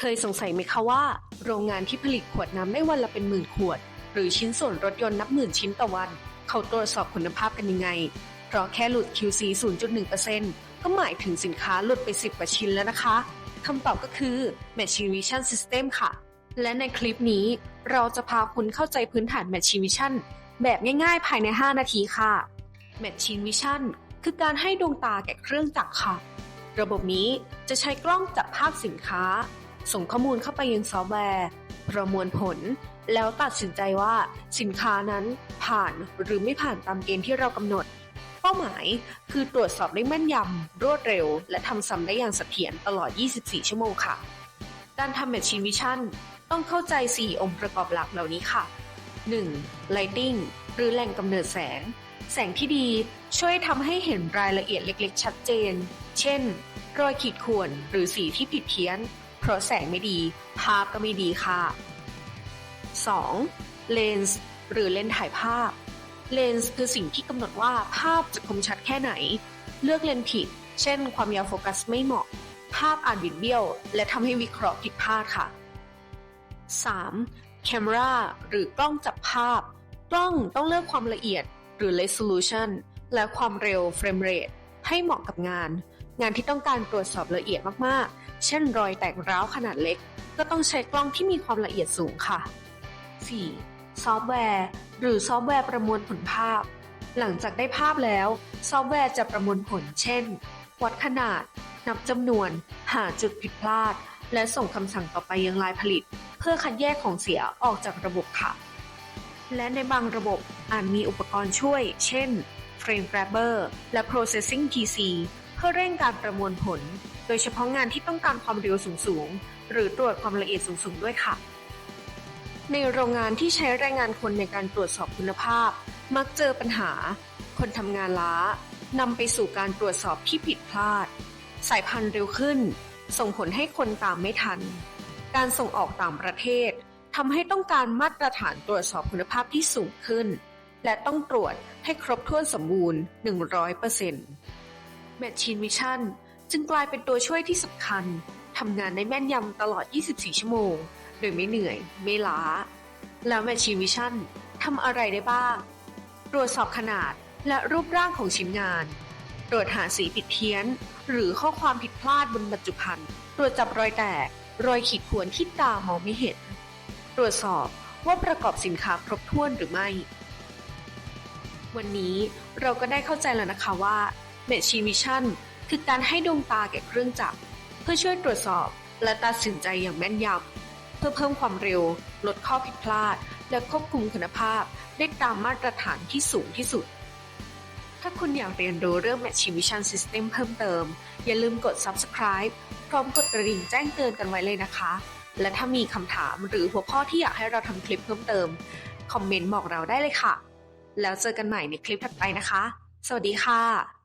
เคยสงสัยไหมคะว่า โรงงานที่ผลิตขวดน้ำได้วันละเป็นหมื่นขวด หรือชิ้นส่วนรถยนต์นับหมื่นชิ้นต่อวัน เขาตรวจสอบคุณภาพกันยังไง เพราะแค่หลุด QC 0.1%ก็หมายถึงสินค้าหลุดไป 10กว่าชิ้นแล้วนะคะคำตอบก็คือ Machine Vision System ค่ะ และในคลิปนี้เราจะพาคุณเข้าใจพื้นฐาน Machine Vision แบบง่ายๆ ภายใน 5 นาทีค่ะ Machine Vision คือการให้ดวงตาแก่เครื่องจักรค่ะ ระบบนี้จะใช้กล้องจับภาพสินค้า ส่งข้อมูลเข้าไปยังซอฟต์แวร์ ประมวลผล แล้วตัดสินใจว่าสินค้านั้นผ่านหรือไม่ผ่านตามเกณฑ์ที่เรากำหนด เป้าหมายคือตรวจสอบได้แม่นยำรวดเร็ว และทำซ้ำได้อย่างเสถียรตลอด 24 ชั่วโมงค่ะ การทำ Machine Vision ต้องเข้าใจ 4 องค์ประกอบหลักเหล่านี้ค่ะ 1. Lighting หรือแหล่งกำเนิดแสง แสงที่ดีช่วยทำให้เห็นรายละเอียดเล็ก ๆ ชัดเจน เช่น รอยขีดข่วนหรือสีที่ผิดเพี้ยน เพราะแสงไม่ดี ภาพก็ไม่ดีค่ะ 2. เลนส์หรือเลนส์ถ่ายภาพ เลนส์คือสิ่งที่กำหนดว่าภาพจะคมชัดแค่ไหน เลือกเลนส์ผิด เช่น ความยาวโฟกัสไม่เหมาะ ภาพอ่าจบิดเบี้ยว และทำให้วิเคราะห์ผิดพลาดค่ะ 3. Camera หรือกล้องจับภาพ กล้องต้องเลือกความละเอียดหรือ resolution และความเร็ว frame rate ให้เหมาะกับงาน งานที่ต้องการตรวจสอบละเอียดมากๆ เช่นรอยแตกร้าวขนาดเล็ก ก็ต้องใช้กล้องที่มีความละเอียดสูงค่ะ 4. ซอฟต์แวร์ หรือซอฟต์แวร์ประมวลผลภาพ หลังจากได้ภาพแล้ว ซอฟต์แวร์จะประมวลผล เช่น วัดขนาด นับจำนวน หาจุดผิดพลาด และส่งคำสั่งต่อไปยังลายผลิต เพื่อคัดแยกของเสียออกจากระบบค่ะ และในบางระบบอาจมีอุปกรณ์ช่วย เช่น Frame Grabber และ Processing PC เพื่อเร่งการประมวลผล โดยเฉพาะงานที่ต้องการความเร็วสูงๆ หรือตรวจความละเอียดสูงๆ ด้วยค่ะ ในโรงงานที่ใช้แรงงานคนในการตรวจสอบคุณภาพ มักเจอปัญหา คนทำงานล้านำไปสู่การตรวจสอบที่ผิดพลาด สายพันธุ์เร็วขึ้น ส่งผลให้คนตามไม่ทัน การส่งออกต่างประเทศทำให้ต้องการมาตรฐานตรวจสอบคุณภาพที่สูงขึ้น และต้องตรวจให้ครบถ้วนสมบูรณ์ 100% Machine Vision จึงกลายเป็นตัวช่วยที่สำคัญทำงานได้แม่นยำตลอด 24 ชั่วโมง โดยไม่เหนื่อย ไม่ล้า แล้ว Machine Vision ทำอะไรได้บ้าง ตรวจสอบขนาดและรูปร่างของชิ้นงาน ตรวจหาสีผิดเพี้ยน หรือข้อความผิดพลาดบนบรรจุภัณฑ์ ตรวจจับรอยแตก รอยขีดข่วนที่ตามองไม่เห็น ตรวจสอบว่าประกอบสินค้าครบถ้วนหรือไม่ วันนี้เราก็ได้เข้าใจแล้วนะคะว่า Machine Vision คือการให้ดวงตาแก่เครื่องจักร เพื่อช่วยตรวจสอบและตัดสินใจอย่างแม่นยำ เพื่อเพิ่มความเร็ว ลดข้อผิดพลาด และควบคุมคุณภาพ ได้ตามมาตรฐานที่สูงที่สุด ถ้าคุณอยากเรียนรู้เรื่อง Machine Vision System เพิ่มเติม อย่าลืมกด Subscribe พร้อมกดกระดิ่งแจ้งเตือนกันไว้เลยนะคะ และถ้ามีคำถามหรือหัวข้อที่อยากให้เราทำคลิปเพิ่มเติม คอมเมนต์บอกเราได้เลยค่ะ แล้วเจอกันใหม่ในคลิปถัดไปนะคะ สวัสดีค่ะ